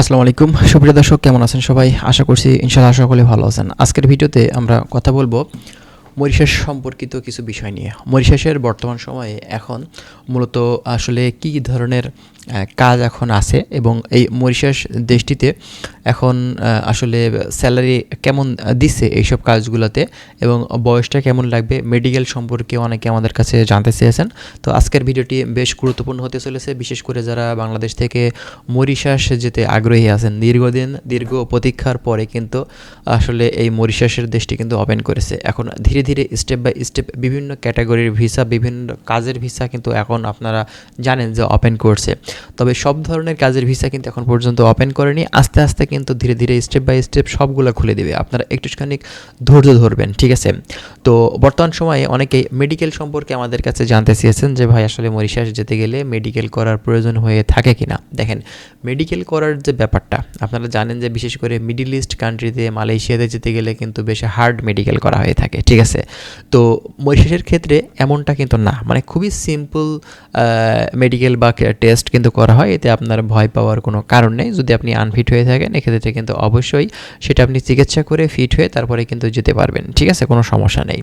আসসালামু আলাইকুম। সুপ্রিয় দর্শক, কেমন আছেন সবাই? আশা করছি ইনশাআল্লাহ সকলে ভালো আছেন। আজকের ভিডিওতে আমরা কথা বলব মরিশাস সম্পর্কিত কিছু বিষয় নিয়ে। মরিশাসের বর্তমান সময়ে এখন মূলত আসলে কী ধরনের কাজ এখন আছে এবং এই মরিশাস দেশটিতে এখন আসলে স্যালারি কেমন দিচ্ছে এইসব কাজগুলোতে এবং বয়সটা কেমন লাগবে মেডিকেল সম্পর্কে অনেকে আমাদের কাছে জানতে চেয়েছেন। তো আজকের ভিডিওটি বেশ গুরুত্বপূর্ণ হতে চলেছে, বিশেষ করে যারা বাংলাদেশ থেকে মরিশাস যেতে আগ্রহী আছেন। দীর্ঘদিন দীর্ঘ প্রতীক্ষার পরে কিন্তু আসলে এই মরিশাসের দেশটি কিন্তু ওপেন করেছে। এখন ধীরে ধীরে স্টেপ বাই স্টেপ বিভিন্ন ক্যাটাগরির ভিসা বিভিন্ন কাজের ভিসা কিন্তু এখন আপনারা জানেন যে ওপেন করছে। তবে সব ধরনের কাজের ভিসা কিন্তু এখন পর্যন্ত ওপেন করেনি। আস্তে আস্তে কিন্তু ধীরে ধীরে স্টেপ বাই স্টেপ সবগুলো খুলে দিবে। আপনারা একটুখানি ধৈর্য ধরবেন, ঠিক আছে? তো বর্তমান সময়ে অনেকেই মেডিকেল সম্পর্কে আমাদের কাছে জানতে চেয়েছেন যে, ভাই, আসলে মরিশাস যেতে গেলে মেডিকেল করার প্রয়োজন হয়ে থাকে কিনা? দেখেন মেডিকেল করার যে ব্যাপারটা, আপনারা জানেন যে বিশেষ করে মিডিল ইস্ট কান্ট্রিতে মালয়েশিয়াতে যেতে গেলে কিন্তু বেশ হার্ড মেডিকেল করা হয়ে থাকে, ঠিক আছে? তো মরিশাসের ক্ষেত্রে এমনটা কিন্তু না। মানে খুবই সিম্পল মেডিকেল বা টেস্ট কিন্তু করা হয়। এতে আপনার ভয় পাওয়ার কোনো কারণ নেই। যদি আপনি আনফিট হয়ে থাকেন, এক্ষেত্রে কিন্তু অবশ্যই সেটা আপনি চিকিৎসা করে ফিট হয়ে তারপরে কিন্তু যেতে পারবেন। ঠিক আছে? কোনো সমস্যা নেই।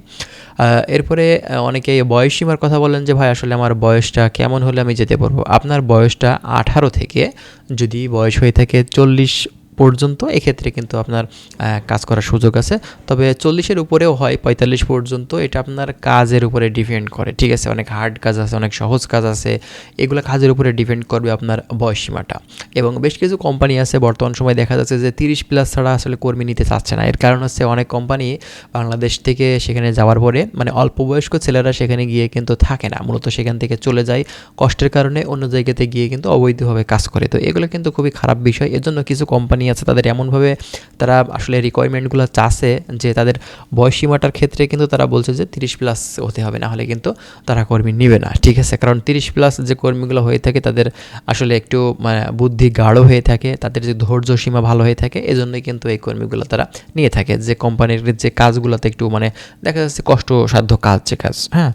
এরপরে অনেকে বয়স সীমার কথা বলেন যে, ভাই, আসলে আমার বয়সটা কেমন হলে আমি যেতে পারব? আপনার বয়সটা আঠারো থেকে যদি বয়স হয়ে থাকে চল্লিশ পর্যন্ত, এক্ষেত্রে কিন্তু আপনার কাজ করার সুযোগ আছে। তবে চল্লিশের উপরেও হয়, পঁয়তাল্লিশ পর্যন্ত, এটা আপনার কাজের উপরে ডিপেন্ড করে, ঠিক আছে? অনেক হার্ড কাজ আছে, অনেক সহজ কাজ আছে, এগুলো কাজের উপরে ডিপেন্ড করবে আপনার বয়স সীমাটা এবং বেশ কিছু কোম্পানি আছে, বর্তমান সময় দেখা যাচ্ছে যে তিরিশ প্লাস ছাড়া আসলে কর্মী নিতে চাচ্ছে না। এর কারণ হচ্ছে অনেক কোম্পানি বাংলাদেশ থেকে সেখানে যাওয়ার পরে মানে অল্প বয়স্ক ছেলেরা সেখানে গিয়ে কিন্তু থাকে না, মূলত সেখান থেকে চলে যায়। কষ্টের কারণে অন্য জায়গাতে গিয়ে কিন্তু অবৈধভাবে কাজ করে। তো এগুলো কিন্তু খুবই খারাপ বিষয়। এর জন্য কিছু কোম্পানি আছে, তাদের এমনভাবে তারা আসলে রিকোয়ারমেন্টগুলো চাচ্ছে যে তাদের বয়স সীমাটার ক্ষেত্রে কিন্তু তারা বলছে যে তিরিশ প্লাস হতে হবে, না হলে কিন্তু তারা কর্মী নেবে না, ঠিক আছে? কারণ তিরিশ প্লাস যে কর্মীগুলো হয়ে থাকে, তাদের আসলে একটু মানে বুদ্ধি গাঢ় হয়ে থাকে, তাদের যে ধৈর্য সীমা ভালো হয়ে থাকে, এজন্যই কিন্তু এই কর্মীগুলো তারা নিয়ে থাকে। যে কোম্পানির যে কাজগুলোতে একটু মানে দেখা যাচ্ছে কষ্টসাধ্য কাজ, যে কাজ হ্যাঁ?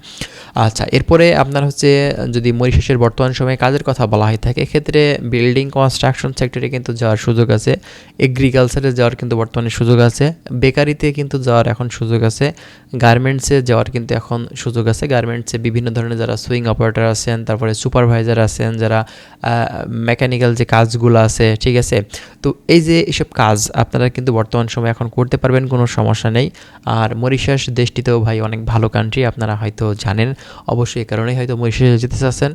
আচ্ছা এরপরে আপনার হচ্ছে যদি মরিশাসের বর্তমান সময়ে কাজের কথা বলা হয়ে থাকে, এক্ষেত্রে বিল্ডিং কনস্ট্রাকশন সেক্টরে কিন্তু যাওয়ার সুযোগ আছে। এগ্রিকালচারে যাওয়ার কিন্তু বর্তমানে সুযোগ আছে। বেকারিতে কিন্তু যাওয়ার এখন সুযোগ আছে। গার্মেন্টসে যাওয়ার কিন্তু এখন সুযোগ আছে। গার্মেন্টসে বিভিন্ন ধরনের যারা সুইং অপারেটর আছেন, তারপরে সুপারভাইজার আছেন, যারা মেকানিক্যাল যে কাজগুলো আছে, ঠিক আছে? তো এই যে এসব কাজ আপনারা কিন্তু বর্তমান সময়ে এখন করতে পারবেন, কোনো সমস্যা নেই। আর মরিশাস দেশটিতেও ভাই অনেক ভালো কান্ট্রি আপনারা হয়তো জানেন। অবশ্যই এই কারণেই হয়তো মরিশাসে যেতে চাচ্ছেন।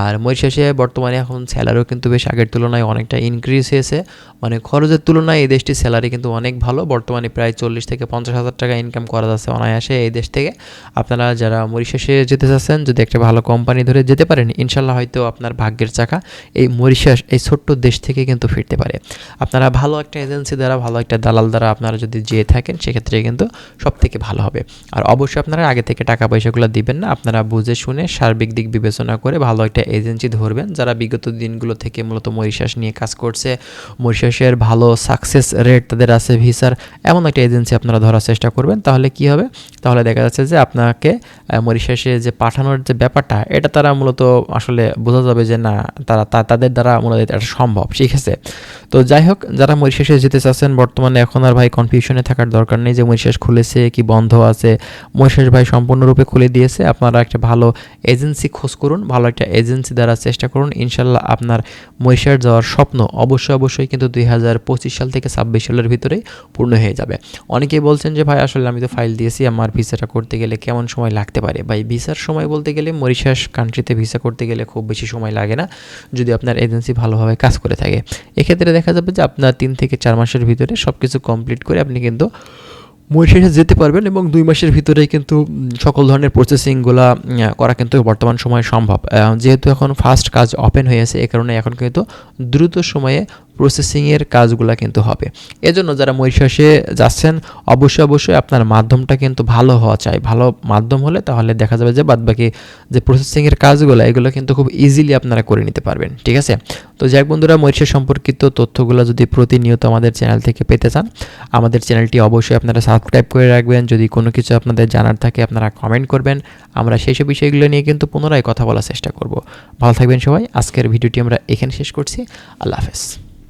আর মরিশাসে বর্তমানে এখন স্যালারিও কিন্তু বেশ আগের তুলনায় অনেকটা ইনক্রিজ হয়েছে। মানে খরচের তুলনায় এই দেশটির স্যালারি কিন্তু অনেক ভালো। বর্তমানে প্রায় চল্লিশ থেকে পঞ্চাশ হাজার টাকা ইনকাম করা যাচ্ছে অনায়াসে এই দেশ থেকে। আপনারা যারা মরিশাসে যেতে চাচ্ছেন, যদি একটা ভালো কোম্পানি ধরে যেতে পারেন ইনশাল্লাহ হয়তো আপনার ভাগ্যের চাকা এই মরিশাস এই ছোট্ট দেশ থেকে কিন্তু ফিরতে পারে। আপনারা ভালো একটা এজেন্সি দ্বারা, ভালো একটা দালাল দ্বারা আপনারা যদি যেয়ে থাকেন, সেক্ষেত্রে কিন্তু সব থেকে ভালো হবে। আর অবশ্যই আপনারা আগে থেকে টাকা পয়সাগুলো দিবেন না, আপনারা বুঝে শুনে সার্বিক দিক বিবেচনা করে ভালো একটা এজেন্সি ধরবেন। যারা বিগত দিনগুলো থেকে মূলত মরিশাস নিয়ে কাজ করছে মরিশাসের ভালো সাকসেস রেট তাদের আছে ভিসার, এমন একটা এজেন্সি আপনারা ধরার চেষ্টা করবেন। তাহলে কি হবে? তাহলে দেখা যাচ্ছে যে আপনাকে মরিশাসে যে পাঠানোর যে ব্যাপারটা, এটা তারা মূলত আসলে বোঝা যাবে যে না, তারা তাদের দ্বারা মূলত এটা সম্ভব, ঠিক আছে? তো যাই হোক, যারা মরিশাসে যেতে চাচ্ছেন, বর্তমানে এখন আর ভাই কনফিউশনে থাকার দরকার নেই যে মরিশাস খুলেছে কি বন্ধ আছে। মরিশাস ভাই সম্পূর্ণরূপে খুলে দিয়েছে। আপনারা একটা ভালো এজেন্সি খোঁজ করুন, ভালো একটা এজেন্সি দ্বারা চেষ্টা করুন। ইনশাল্লাহ আপনার মরিশাস যাওয়ার স্বপ্ন অবশ্যই অবশ্যই কিন্তু দুই হাজার পঁচিশ সাল থেকে ছাব্বিশ সালের ভিতরেই পূর্ণ হয়ে যাবে। অনেকেই বলছেন যে, ভাই, আসলে আমি তো ফাইল দিয়েছি, আমার ভিসাটা করতে গেলে কেমন সময় লাগতে পারে? ভাই, ভিসার সময় বলতে গেলে মরিশাস কান্ট্রিতে ভিসা করতে গেলে খুব বেশি সময় লাগে না, যদি আপনার এজেন্সি ভালোভাবে কাজ করে থাকে। এক্ষেত্রে দেখা যাবে যে, আপনার তিন থেকে চার মাসের ভিতরে সব কিছু কমপ্লিট করে আপনি কিন্তু মরিশাসে যেতে পারবেন এবং দুই মাসের ভিতরেই কিন্তু সকল ধরনের প্রসেসিংগুলো করা কিন্তু বর্তমান সময়ে সম্ভব। যেহেতু এখন ফার্স্ট কাজ ওপেন হয়েছে এ কারণে এখন কিন্তু দ্রুত সময়ে প্রসেসিংয়ের কাজগুলো কিন্তু হবে। এজন্য যারা মরিশাসে যাচ্ছেন, অবশ্যই অবশ্যই আপনার মাধ্যমটা কিন্তু ভালো হওয়া চাই। ভালো মাধ্যম হলে তাহলে দেখা যাবে যে বাদবাকি যে প্রসেসিংয়ের কাজগুলো, এগুলো কিন্তু খুব ইজিলি আপনারা করে নিতে পারবেন। ঠিক আছে? তো যাই হোক বন্ধুরা, মরিশাস সম্পর্কিত তথ্যগুলো যদি প্রতিনিয়ত আমাদের চ্যানেল থেকে পেতে চান, আমাদের চ্যানেলটি অবশ্যই আপনারা সাবস্ক্রাইব করে রাখবেন। যদি কোনো কিছু আপনাদের জানার থাকে, আপনারা কমেন্ট করবেন। আমরা সেই সব বিষয়গুলো নিয়ে কিন্তু পুনরায় কথা বলার চেষ্টা করব। ভালো থাকবেন সবাই। আজকের ভিডিওটি আমরা এখানে শেষ করছি। আল্লাহ হাফেজ।